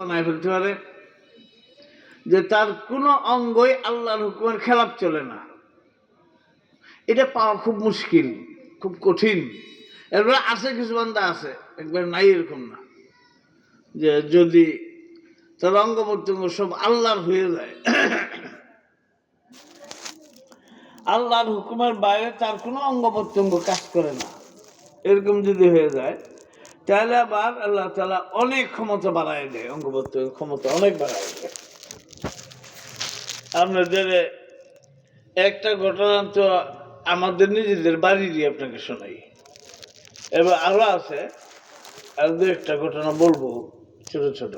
বানায় ফেলতে পারে? যে তার কোনো অঙ্গই আল্লাহর হুকুমের খেলাপ চলে না। এটা পাওয়া খুব মুশকিল, খুব কঠিন। এরপরে আছে কিছু বান্দা আছে, একবার নাই এরকম না। যে যদি তার অঙ্গ প্রত্যঙ্গ সব আল্লাহর হয়ে যায়, আল্লাহর হুকুমের বাইরে তার কোনো অঙ্গ প্রত্যঙ্গ কাজ করে না। এরকম যদি হয়ে যায় তাহলে আবার আল্লাহ তালা অনেক ক্ষমতা বাড়ায় দেয় অঙ্গ ক্ষমতা অনেক বাড়ায় দেয়। আপনাদের একটা ঘটনা তো আমাদের নিজেদের বাড়িরই আপনাকে শোনাই। এবার আরও আছে, আর দু একটা ঘটনা বলব ছোট ছোট।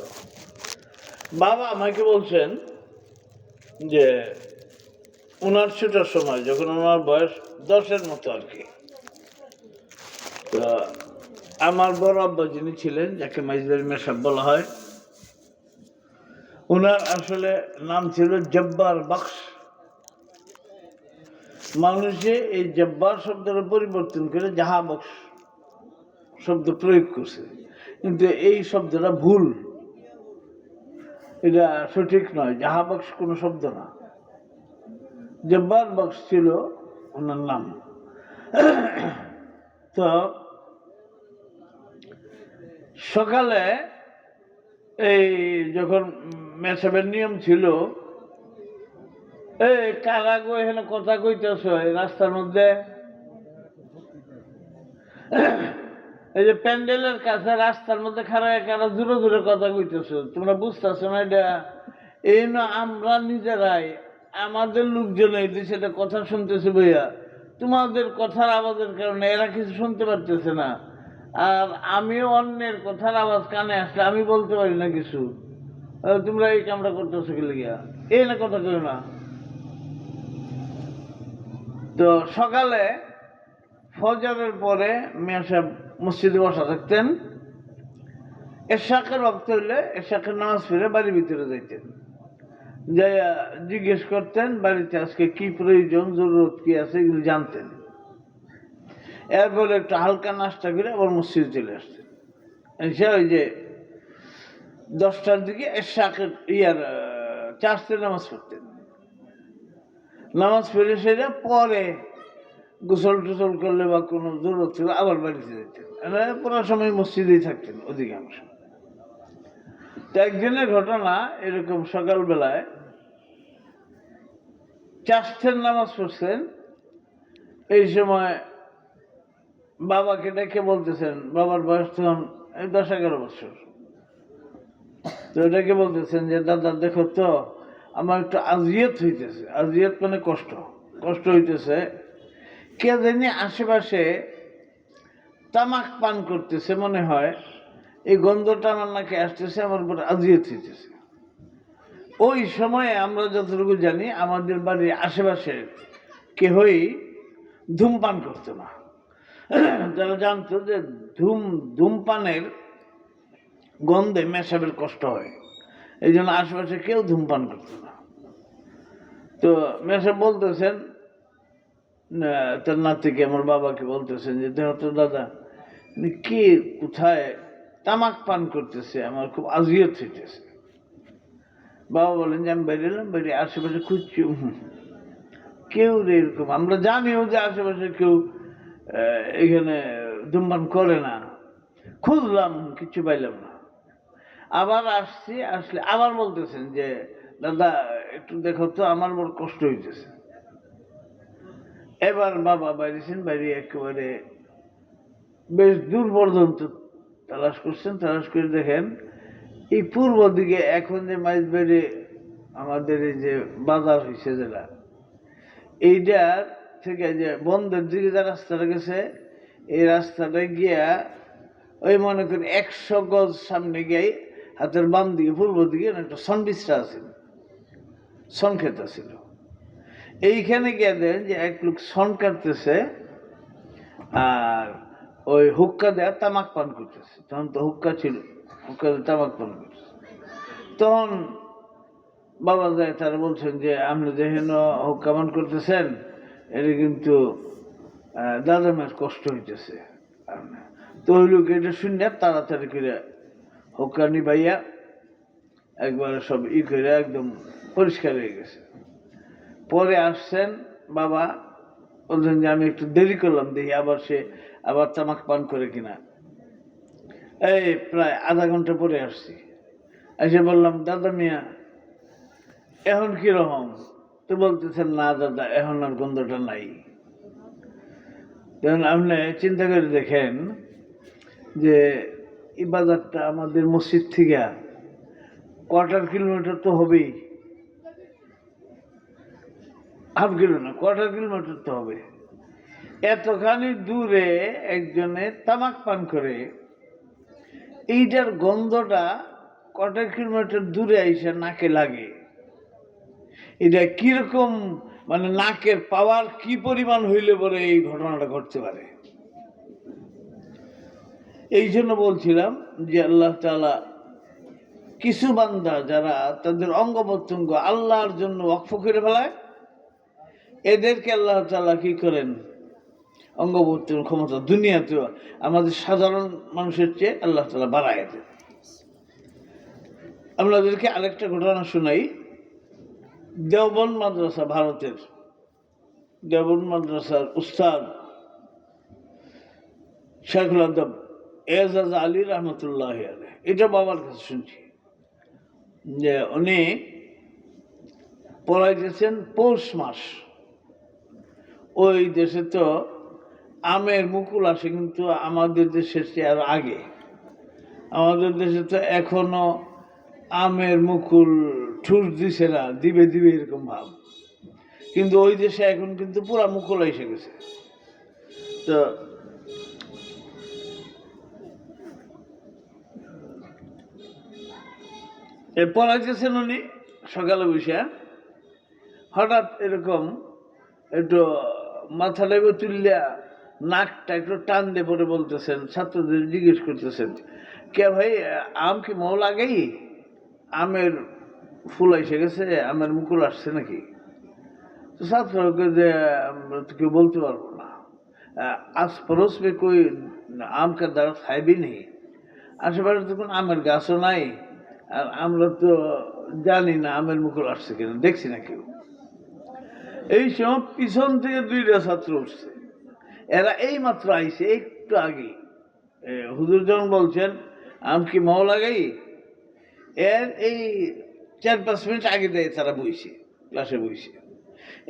বাবা আমাকে বলছেন যে ওনার ছোটার সময়, যখন ওনার বয়স দশের মতো আর কি আমার বড় আব্বা যিনি ছিলেন, যাকে মাইজবের মেশাব বলা হয় ওনার আসলে নাম ছিল জব্বার বক্স মানুষে এই জব্বার শব্দটা পরিবর্তন করে জাহা বক্স শব্দ প্রয়োগ করছে। কিন্তু এই শব্দটা ভুল। এটা সঠিক নয়, জাহা বক্স কোনো শব্দ না। জব্বার বক্স ছিল ওনার নাম। তো সকালে এই যখন মেসাবের নিয়ম ছিল, এই কারা গো এখানে কথা কইতেছ? রাস্তার মধ্যে? এই যে প্যান্ডেলের কাছে রাস্তার মধ্যে খারাপ কারা দূরে দূরে কথা কইতেছ? তোমরা বুঝতেছো না এটা? এই না আমরা নিজেরাই, আমাদের লোকজন এই সেটা কথা শুনতেছে ভাইয়া তোমাদের কথার আওয়াজের কারণে এরা কিছু শুনতে পারতেছে না। আর আমিও অন্যের কথার আওয়াজ কানে আসলে আমি বলতে পারি না কিছু। তোমরা এই কামটা করতেছো কি লিগিয়া? এই না কথা কেউ না। তো সকালে ফজরের পরে মেয়া সাহেব মসজিদে বসা থাকতেন। এশাকের রক্ত হইলে এশাকের নামাজ ফিরে বাড়ির ভিতরে যাইতেন। যাই জিজ্ঞেস করতেন, বাড়িতে আজকে কি প্রয়োজন, জরুরত কি আছে, এগুলো জানতেন। এরপরে একটু হালকা নাস্তা করে আবার মসজিদে চলে আসতেন এসে ওই যে দশটার দিকে এশাকের ইয়ার চাষতে নামাজ পড়তেন। নামাজ পড়ে সেরে পরে গোসল টোসল করলে বা কোনো জরুরত ছিল, আবার বাড়িতে যেতেন। পুরো সময় মসজিদেই থাকতেন অধিকাংশ। তো একদিনের ঘটনা এরকম সকালবেলায় চাষের নামাজ পড়ছেন, এই সময় বাবাকে ডেকে বলতেছেন, বাবার বয়স তখন দশ এগারো বছর। তো ডেকে বলতেছেন যে, দাদা, দেখো তো, আমার একটু আজিয়ত হইতেছে। আজিয়ত মানে কষ্ট কষ্ট হইতেছে। কে জানি আশেপাশে তামাক পান করতেছে, মনে হয়। এই গন্ধটা আমার নাকি আসতেছে, আমার উপর আজিয়ত হইতেছে। ওই সময়ে আমরা যতটুকু জানি, আমাদের বাড়ির আশেপাশে কেহই ধূমপান করতো না। যারা জানতো যে ধূম, ধূমপানের গন্ধে মেশাবের কষ্ট হয়। এই জন্য আশেপাশে কেউ ধূমপান করতো না। তো মেশাব বলতেছেন তার নাতিকে, আমার বাবাকে বলতেছেন যে তো দাদা উনি কে কোথায় তামাক পান করতেছে? আমার খুব আজিয়ত হইতেছে। বাবা বলেন, যে আমি বাইরে এলাম, বাইরে আশেপাশে খুঁজছি। কেউ এরকম, আমরা জানিও যে আশেপাশে কেউ এখানে ধূমপান করে না। খুঁজলাম কিছু পাইলাম না। আবার আসছি, আসলে আবার বলতেছেন যে, দাদা, একটু দেখো তো, আমার বড় কষ্ট হইতেছে। এবার বাবা বাইরেছেন, বাইরে একেবারে বেশ দূর পর্যন্ত তালাশ করছেন। তালাশ করে দেখেন, এই পূর্ব দিকে এখন যে মাইজবাড়ি আমাদের এই যে বাজার হয়েছে যেটা, এইটার থেকে যে বন্ধের দিকে যে রাস্তাটা গেছে, এই রাস্তাটা গিয়া ওই মনে করেন একশো গজ সামনে গিয়ে হাতের বাম দিকে, পূর্ব দিকে একটা সনবিসটা আছে সন খেত ছিল এইখানে গিয়ে দেন যে এক লোক সন কাটতেছে আর ওই হুক্কা দেয়া তামাক পান করতেছে। তখন তো হুক্কা ছিল, হুক্কা দিয়ে তামাক পান করতেছে। তখন বাবা যায় তারা বলছেন যে, আপনি যেহেন হুক্কা পান করতেছেন এটা কিন্তু দাদা মায়ের কষ্ট হইতেছে। তো ওই লোক এটা শুনে তাড়াতাড়ি করে হুক্কা নিবাইয়া একবারে সব ই করে একদম পরিষ্কার হয়ে গেছে। পরে আসছেন বাবা, বলছেন যে আমি একটু দেরি করলাম, দেখি আবার সে আবার তামাক পান করে কিনা। এই প্রায় আধা ঘণ্টা পরে আসছি। এসে বললাম, দাদা মিয়া, এখন কীরকম তো বলতেছেন, না দাদা, এখন আর গন্ধটা নাই। তখন আপনি চিন্তা করে দেখেন যে, এই বাজারটা আমাদের মসজিদ থেকে কোয়ার্টার কিলোমিটার তো হবেই। হাফ কিলো না, কোয়ার্টার কিলোমিটার তো হবে। এতখানি দূরে একজনে তামাক পান করে, এইটার গন্ধটা কটা কিলোমিটার দূরে আইসা নাকে লাগে। এটা কীরকম মানে নাকের পাওয়ার কি পরিমাণ হইলে পরে এই ঘটনাটা ঘটতে পারে? এই জন্য বলছিলাম যে আল্লাহ তালা কিছু বান্দা যারা তাদের অঙ্গ প্রত্যঙ্গ আল্লাহর জন্য অক্ষ করে ফেলায়, এদেরকে আল্লাহ তালা কি করেন? অঙ্গ প্রত্যঙ্গ ক্ষমতা দুনিয়াতেও আমাদের সাধারণ মানুষের চেয়ে আল্লাহ তালা বাড়ায় দেন। আপনাদেরকে আরেকটা ঘটনা শোনাই। দেওবন মাদ্রাসা ভারতের দেওবন মাদ্রাসার উস্তাদ শেখুল আদব এজাজ আলী রহমতুল্লাহ এটা বাবার কাছে শুনছি। যে উনি পড়াইতেছেন পৌষ মাস। ওই দেশে তো আমের মুকুল আসে, কিন্তু আমাদের দেশের চেয়ে আর আগে। আমাদের দেশে তো এখনও আমের মুকুল ঠুস দিছে না, দিবে দিবে এরকম ভাব। কিন্তু ওই দেশে এখন কিন্তু পুরা মুকুল এসে গেছে। তো আসতেছেন উনি সকালে বসে হঠাৎ এরকম একটু মাথা এবার তুললিয়া নাকটা একটু টান দিয়ে পরে বলতেছেন, ছাত্রদের জিজ্ঞেস করতেছেন, কে ভাই, আম কি মৌ লাগাই আমের ফুল এসে গেছে আমের মুকুল আসছে নাকি? তো ছাত্রকে যে কেউ বলতে পারব না। আজ পরশ মে কই আম কা দাঁড়া খাইবি নেই আশেপাশে তো কোনো আমের গাছও নাই। আর আমরা তো জানি না আমের মুকুল আসছে কিনা দেখছি না কেউ। এই সময় পিছন থেকে দুইটা ছাত্র উঠছে। এরা এই মাত্র আইছে একটু আগে এ, হুজুর যখন বলছেন আম কি মহ লাগাই এর এই চার পাঁচ মিনিট আগে দেয় তারা বইছে ক্লাসে বইছে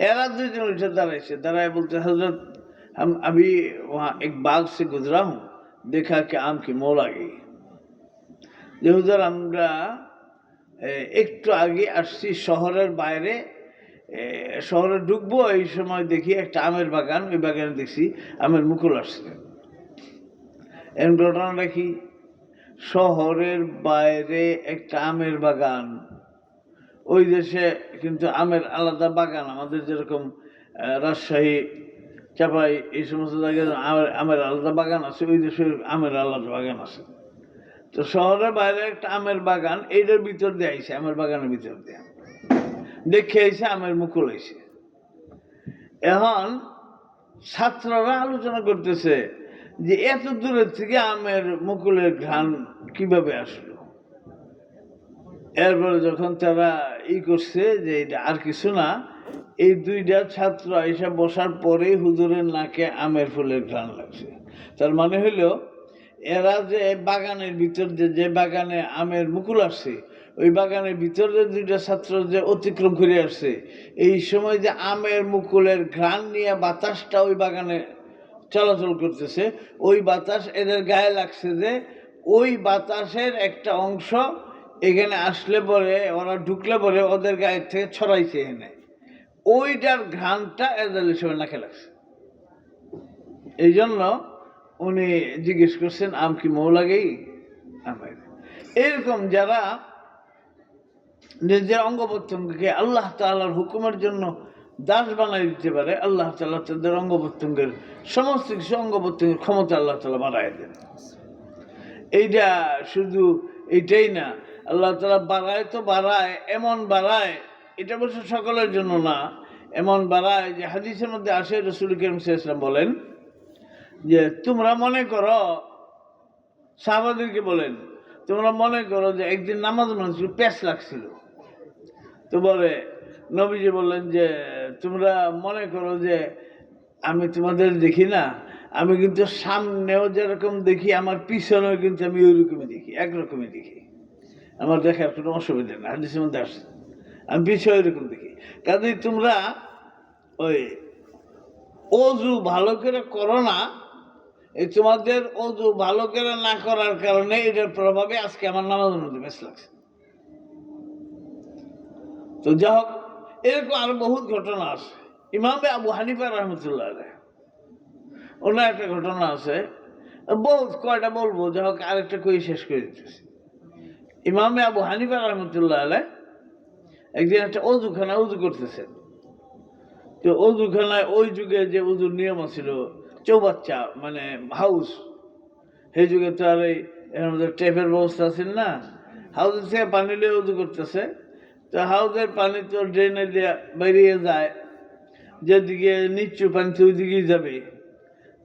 এরা দুইজন উঠে দাঁড়াইছে দাঁড়ায় বলতে হজরত हम अभी वहाँ एक बाग से गुजरा हूँ देखा कि आम की मौ लगी যে হুজুর আমরা এ, একটু আগে আসছি শহরের বাইরে এ, শহরে ঢুকবো এই সময় দেখি একটা আমের বাগান ওই বাগানে দেখছি আমের মুকুল আসছে এর ঘটনাটা কি শহরের বাইরে একটা আমের বাগান ওই দেশে কিন্তু আমের আলাদা বাগান, আমাদের যেরকম রাজশাহী, চাপাই, এই সমস্ত জায়গায় আমের আমের আলাদা বাগান আছে, ওই দেশে আমের আলাদা বাগান আছে। তো শহরের বাইরে একটা আমের বাগান, এইটার ভিতর দিয়ে আইসে, আমের বাগানের ভিতর দিয়ে। দেখে আইসে, আমের মুকুল আইছে এখন ছাত্ররা আলোচনা করতেছে যে এত দূরের থেকে আমের মুকুলের ঘ্রাণ কীভাবে আসলো এরপরে যখন তারা ই করছে যে এটা আর কিছু না, এই দুইটা ছাত্র এসে বসার পরেই হুজুরের নাকে আমের ফুলের ঘ্রাণ লাগছে। তার মানে হইল, এরা যে বাগানের ভিতর যে যে বাগানে আমের মুকুল আসছে, ওই বাগানের ভিতরে দুইটা ছাত্র যে অতিক্রম করে আসছে, এই সময় যে আমের মুকুলের ঘ্রাণ নিয়ে বাতাসটা ওই বাগানে চলাচল করতেছে, ওই বাতাস এদের গায়ে লাগছে যে ওই বাতাসের একটা অংশ এখানে আসলে পরে, ওরা ঢুকলে পরে ওদের গায়ের থেকে ছড়াইছে এনে ওইটার ঘ্রাণটা এদের সময় নাকে লাগছে। এই জন্য উনি জিজ্ঞেস করছেন, আম কি মৌ লাগেই? এরকম যারা নিজের অঙ্গ প্রত্যঙ্গকে আল্লাহ তাআলার হুকুমের জন্য দাস বানাই দিতে পারে, আল্লাহ তাআলা তাদের অঙ্গ প্রত্যঙ্গের সমস্ত কিছু অঙ্গ প্রত্যঙ্গের ক্ষমতা আল্লাহ তালা বাড়ায় দেন। এইটা শুধু এইটাই না আল্লাহ তাআলা বাড়ায় তো বাড়ায়, এমন বাড়ায়, এটা অবশ্য সকলের জন্য না। এমন বাড়ায় যে হাদিসের মধ্যে আসে রসুল করিম ইসলাম বলেন যে, তোমরা মনে করো, সাহাবাদেরকে বলেন, তোমরা মনে করো যে একদিন নামাজ মানুষ প্যাস লাগছিল। তো বলে, নবীজি বললেন যে, তোমরা মনে করো যে আমি তোমাদের দেখি না, আমি কিন্তু সামনেও যেরকম দেখি, আমার পিছনেও কিন্তু আমি ওই রকমই দেখি, একরকমই দেখি। আমার দেখার কোনো অসুবিধা না হাদিসের মধ্যে আসছে আমি পিছনে এরকম দেখি। কাজেই তোমরা ওই অজু ভালো করে করো না, এই তোমাদের অজু ভালো করে না করার কারণে এটার প্রভাবে আজকে আমার নামাজের মধ্যে বেশ লাগছে। তো যা হোক, এরকম আরও বহুত ঘটনা আছে। ইমামে আবু হানিফা রহমতুল্লাহ ওনার একটা ঘটনা আছে। বহুত কয়টা বলব, যা হোক আরেকটা কই শেষ করে দিতেছি। ইমামে আবু হানিফা রহমতুল্লাহ আলাইহ একদিন একটা অজুখানা উজু করতেছেন তো অজুখানায় ওই যুগে যে উজুর নিয়ম ছিল, চৌবাচ্চা মানে হাউস, সেই যুগে তো আর এই এর ব্যবস্থা আছে না। হাউসের থেকে পানি নিয়ে উজু করতেছে। তো হাউসের পানি তো ড্রেনে দিয়ে বেরিয়ে যায়, যেদিকে নিচু পানি তো ওইদিকেই যাবে।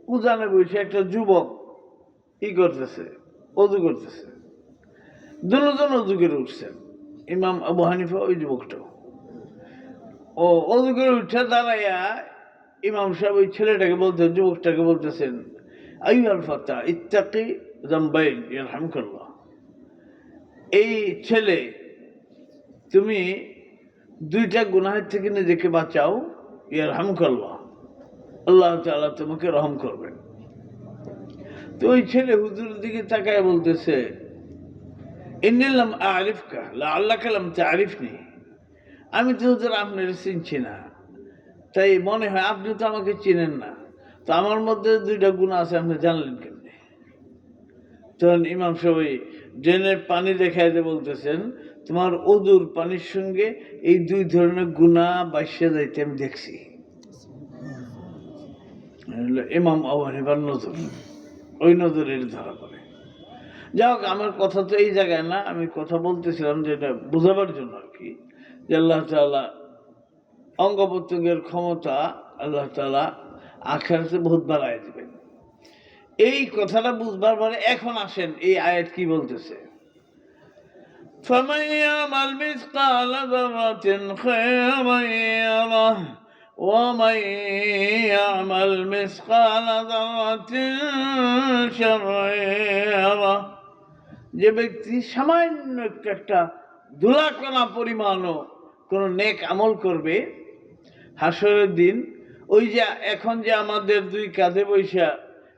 উজানে বসে একটা যুবক ই করতেছে অজু করতেছে। দুজন অজু করে উঠছেন ইমাম আবু হানিফা ওই যুবকটাও ও অজু করে উঠে দাঁড়াইয়া ইমাম সাহেব ওই ছেলেটাকে বলতে যুবকটাকে বলতেছেন আইয়াল ফাতা, ইত্তাকি জাম্বাইন এই ছেলে, তুমি দুইটা গুনাহের থেকে নিজেকে বাঁচাও, ইয়ারহামকাল্লাহ। আল্লাহ তাআলা তোমাকে রহম করবেন। তো ওই ছেলে হুজুরের দিকে তাকায় বলতেছে ইন্নিলাম আরিফকা আল্লাহ কালাম তারিফনি আমি তো হুজুর আপনার চিনছি না। তাই মনে হয় আপনি তো আমাকে চিনেন না। তো আমার মধ্যে দুইটা গুণ আছে, আপনি জানলেন কেমনি? তখন ইমাম সবাই ড্রেনের পানি দেখাই দিয়ে বলতেছেন, তোমার অদূর পানির সঙ্গে এই দুই ধরনের গুণা বাইশে যাইতে আমি দেখছি। ইমাম আবু হানিফার নজর। ওই নজরের ধরা পড়ে। যাই হোক আমার কথা তো এই জায়গায় না আমি কথা বলতেছিলাম যেটা বোঝাবার জন্য আর কি যে আল্লাহ তাআলা অঙ্গ প্রত্যঙ্গের ক্ষমতা আল্লাহ তালা আখেরাতে বহুত বাড়াই দেবেন এই কথাটা বুঝবার পরে এখন আসেন এই আয়াত কি বলতেছে فمن يعمل مثقال ذرة خيرا يره ومن يعمل مثقال ذرة شرا يره যে ব্যক্তি সামান্য একটু ধুলাকণা পরিমাণও কোনো নেক আমল করবে, হাসরের দিন, ওই যে এখন যে আমাদের দুই কাঁধে বৈশা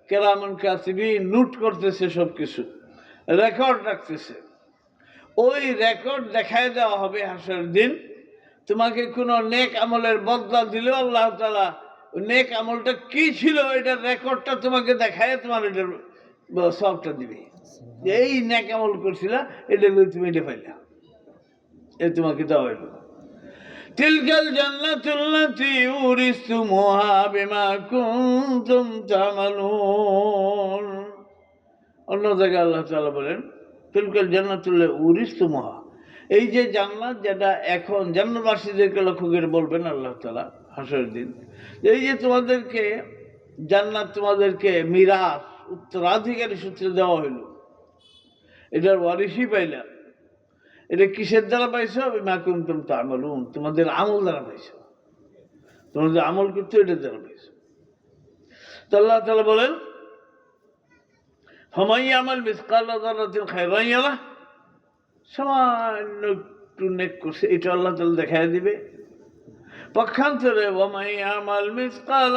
কেরামন কাসিবি নোট করতেছে সব কিছু রেকর্ড রাখতেছে। ওই রেকর্ড দেখায় দেওয়া হবে হাসরের দিন। তোমাকে কোনো নেক আমলের বদলা দিলেও আল্লাহ তালা নেক আমলটা কি ছিল এটার রেকর্ডটা তোমাকে দেখায় তোমার এটার সবটা দিবে। এই ন্যাকামল করছিলা, এটা তুমি এটা পাইলা। এ তোমাকে দেওয়া হইল। তিলকাল জান্নাতুল্লাতি উরিসতুমুহা বিমা কুনতুম তামালুন। অন্য জায়গায় আল্লাহ তাআলা বলেন, তিলকাল জান্নাতুল্লাহ উরিসতুমুহা এই যে জান্নাত যেটা এখন জান্নাতবাসীদেরকে লক্ষ্য করে বলবেন আল্লাহ তাআলা, হাসরের দিন এই যে তোমাদেরকে জান্নাত তোমাদেরকে মিরাস উত্তরাধিকারী সূত্রে দেওয়া হলো এটার ওয়ারিসই পাইলা এটা কিসের দ্বারা পাইছ? পাইছো মাকুম তুম তো আমলুন তোমাদের আমল দ্বারা পাইছো। তোমাদের আমল করতে এটার দ্বারা পাইছো। তো আল্লাহ তালা বলেন হমাই আমল মিসকাল খাইরাইয়ালা সামান্য একটু নেক করছে, এটা আল্লাহ তালা দেখাই দিবে। পক্ষান্তরে ওমাই আমল মিসকাল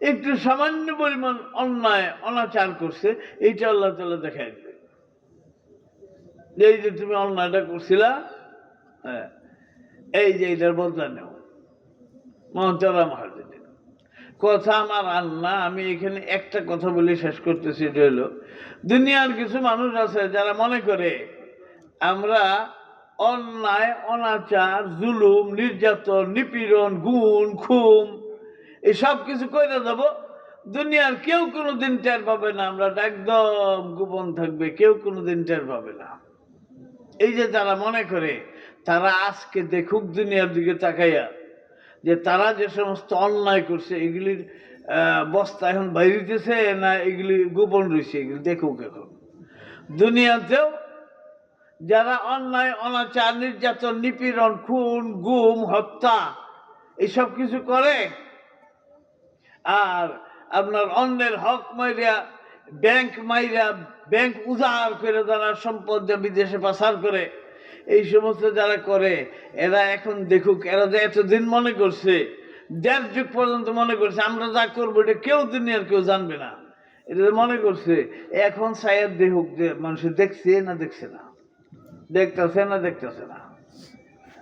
একটু সামান্য পরিমাণ অন্যায়, অনাচার করছে, এইটা আল্লাহ তালা দেখাই দিবে এই যে তুমি অন্যায়টা করছিলা হ্যাঁ এই যে এইটার বদলা নেও। মহতারা মহাজিন কথা আমার না, আমি এখানে একটা কথা বলে শেষ করতেছি, এটা হলো, দুনিয়ার কিছু মানুষ আছে যারা মনে করে, আমরা অন্যায়, অনাচার, জুলুম, নির্যাতন, নিপীড়ন, গুণ খুম এসব কিছু করে দেবো। দুনিয়ার কেউ কোনো দিন টের পাবে না, আমরা একদম গোপন থাকবে, কেউ কোনো দিন টের পাবে না। এই যে যারা মনে করে, তারা আজকে দেখুক দুনিয়ার দিকে তাকাইয়া, যে তারা যে সমস্ত অন্যায় করছে, এগুলির বস্তা এখন বাইরিতেছে না এগুলি গোপন রয়েছে, এগুলি দেখুক এখন। দুনিয়াতেও যারা অন্যায়, অনাচার, নির্যাতন, নিপীড়ন, খুন, গুম, হত্যা এইসব কিছু করে আর আপনার অন্যের হক মাইরা, ব্যাংক মাইরা, ব্যাংক উজাড় করে যারা সম্পদ দিয়ে বিদেশে পাচার করে, এই সমস্ত যারা করে, এরা এখন দেখুক, এরা যে এতদিন মনে করছে, দেড় যুগ পর্যন্ত মনে করছে, আমরা যা করব এটা কেউ দুনিয়ার কেউ জানবে না। এটা মনে করছে, এখন সায়াদ দেখুক যে মানুষ দেখছে না দেখছে না। দেখতেছে না দেখতেছে না।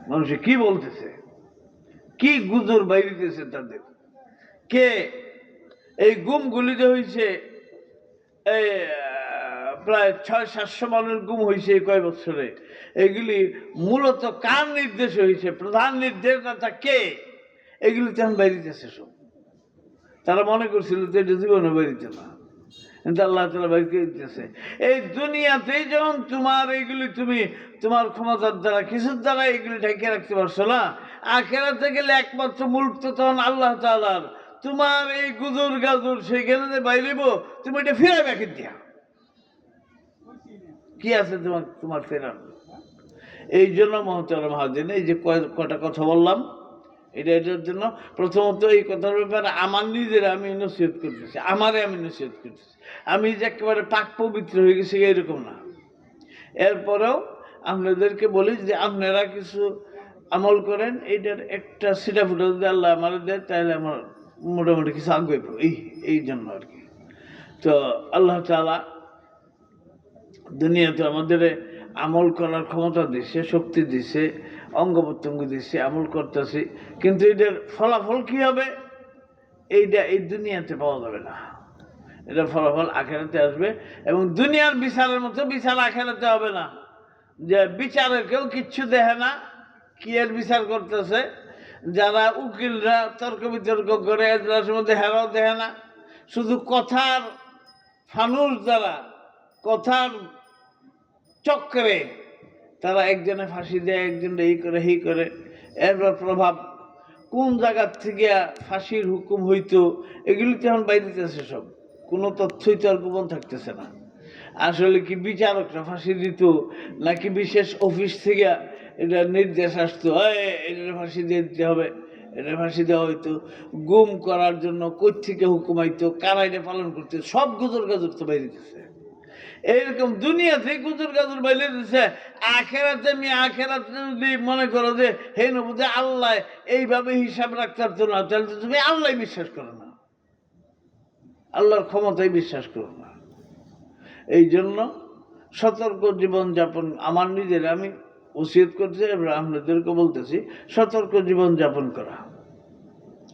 মানুষ কি বলতেছে? কি গুজর বাইরিতেছে তাদের? কে? এই গুমগুলি যে হয়েছে এই প্রায় ছয়, সাতশো মানুষ গুম হয়েছে এই কয় বছরে। এগুলি মূলত কার নির্দেশ হয়েছে প্রধান নির্দেশদাতা কে? এগুলি তেমন বাইরিতেছে সব। তারা মনে করছিল যে এটা জীবনে বেরিতে না। কিন্তু আল্লাহ তালা করে দিতেছে। এই দুনিয়াতেই যখন তোমার এইগুলি তুমি তোমার ক্ষমতার দ্বারা কিছুর দ্বারা এগুলি ঢেকে রাখতে পারছ না? আখেরাতে গেলে একমাত্র মূল তখন আল্লাহ তালার তোমার এই গুজুর গাজুর সেইখানে যে বাইরেব, তুমি এটা ফিরে ব্যাকে দিয়া কি আছে তোমার তোমার ফেরার? এই জন্য মহতরম হাজিন এই যে কটা কথা বললাম, এটা, এটার জন্য প্রথমত এই কথার ব্যাপারে আমার নিজের আমি নসিহত করতেছি, আমারে আমি নসিহত করতেছি। আমি যে একেবারে পাক পবিত্র হয়ে গেছি এরকম না। এরপরেও আপনাদেরকে বলি যে আপনারা কিছু আমল করেন এইটার একটা সিটা ফুটা যদি আল্লাহ আমার দেয়, তাহলে আমার মোটামুটি কিছু আগে এই এই জন্য আর কি। তো আল্লাহ তালা দুনিয়াতে আমাদের আমল করার ক্ষমতা দিছে, শক্তি দিছে অঙ্গ প্রত্যঙ্গ দিছে, আমল করতেছি, কিন্তু এটার ফলাফল কি হবে? এইটা এই দুনিয়াতে পাওয়া যাবে না। এটা ফলাফল আখেরাতে আসবে এবং দুনিয়ার বিচারের মতো বিচার আখেরাতে হবে না। যে বিচারের কেউ কিচ্ছু দেখে না, কি এর বিচার করতেছে? যারা উকিলরা তর্ক বিতর্ক করে এজলাসের মধ্যে হেরাও দেখে না। শুধু কথার ফানুস দ্বারা কথার চক্রে তারা একজনে ফাঁসি দেয় একজনে এই করে এই করে। এরপর প্রভাব কোন জায়গার থেকে ফাঁসির হুকুম হইতো, এগুলি তো এখন বাইরেতেছে সব। কোনো তথ্যই তো আর গোপন থাকতেছে না। আসলে কি বিচারকরা ফাঁসি দিত, নাকি বিশেষ অফিস থেকে এটা নির্দেশ আসতো "এই, এটা ফাঁসি দিয়ে দিতে হবে এটা ফাঁসি দেওয়া হইতো। গুম করার জন্য কই থেকে হুকুম আইতো কারা এটা পালন করতে সব গুজর গাজর তো বাইরে দিচ্ছে এইরকম দুনিয়াতে গুজর গাজর বাইলে দিচ্ছে আখেরাতে আমি আখেরাতে যদি মনে করো যে হে নবু যে আল্লাহ এইভাবে হিসাব রাখতে পারতো না তাহলে তো তুমি আল্লাহ বিশ্বাস করো না। আল্লাহর ক্ষমতায় বিশ্বাস করো না। এই জন্য সতর্ক জীবনযাপন আমার নিজের আমি ওসিয়ত করছে এবং আপনাদেরকে বলতেছি, সতর্ক জীবনযাপন করা।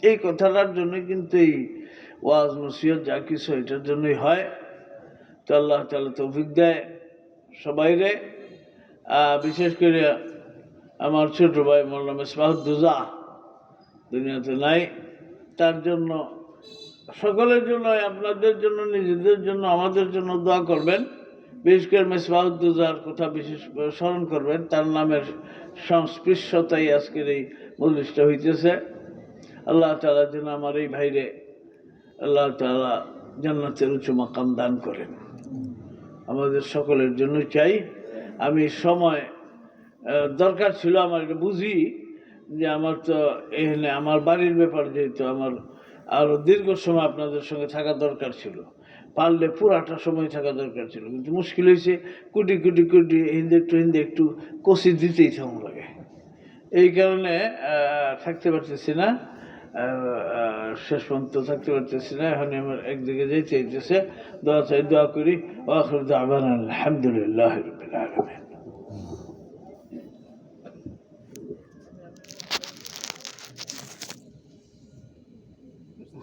এই কথাটার জন্য কিন্তু এই ওয়াজ নসিহত যা কিছু, এটার জন্যই হয়। তো আল্লাহ তালা তৌফিক দেয় সবাইরে। বিশেষ করে আমার ছোট ভাই মোল্লা মেসবাহুদ্দুজা দুনিয়াতে নাই। তার জন্য সকলের জন্য, আপনাদের জন্য, নিজেদের জন্য, আমাদের জন্য দোয়া করবেন। বিশেষ করে মেসবাহুদ্দুজার কথা বিশেষ স্মরণ করবেন, তার নামের সংস্পৃশ্যতাই আজকের এই মজলিসটা হইতেছে। আল্লাহ তালা যেন আমার এই ভাইরে আল্লাহ তালা জান্নাতের উঁচু মাকাম দান করেন। আমাদের সকলের জন্য চাই। আমি সময় দরকার ছিল আমার এটা বুঝি যে আমার তো এখানে আমার বাড়ির ব্যাপার যেহেতু আমার আরও দীর্ঘ সময় আপনাদের সঙ্গে থাকা দরকার ছিল। পারলে পুরো পুরাটা সময় থাকা দরকার ছিল। কিন্তু মুশকিল হয়েছে, কুটি কুটি কুটি হিন্দি একটু হিন্দি একটু কষি দিতেই থাকুন লাগে। এই কারণে থাকতে পারতেছি না। শেষ পর্যন্ত থাকতে পারতেছি না। এখন আমার একদিকে যেতে হইতেছে। দোয়া চাই, দোয়া করি। আখির দাবান আলহামদুলিল্লাহ রবিল